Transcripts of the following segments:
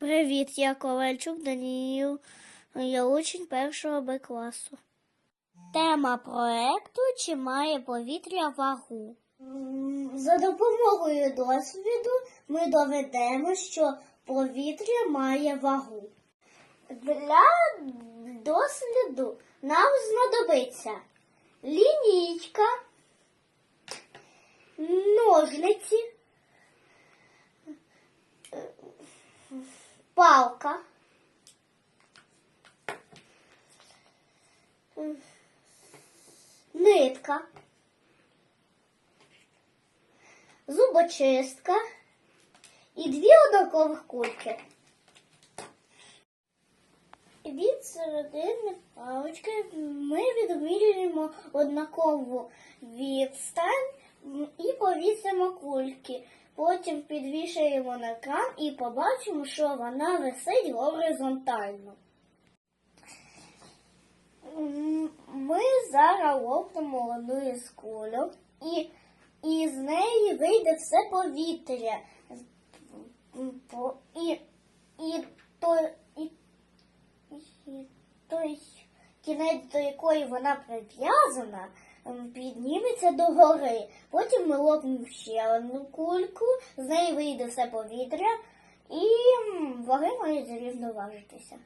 Привіт, я Ковальчук Даніїл. Я учень першого Б класу. Тема проекту чи має повітря вагу? За допомогою досвіду ми доведемо, що повітря має вагу. Для досліду нам знадобиться лінійка, ножниці, палка, нитка, зубочистка. І дві однакових кульки. Від середини палички ми відмірюємо однакову відстань і повісимо кульки. Потім підвішаємо на кран і побачимо, що вона висить горизонтально. Ми зараз лопнемо одну із кульок і, і з неї вийде все повітря. І, і, то, і, і той кінець, до якої вона прив'язана, підніметься догори. Потім ми лопнемо ще одну кульку, з неї вийде все повітря, і ваги мають зрівноважитися.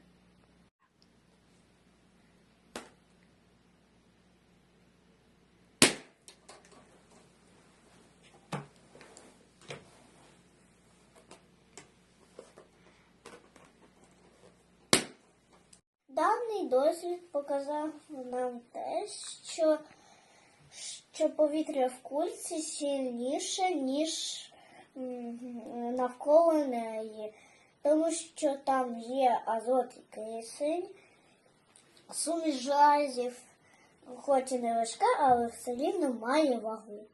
Даний досвід показав нам те, що, що повітря в кульці сильніше, ніж навколо неї, тому що там є азот і кисень, суміш газів, хоч і не важка, але все рівно має вагу.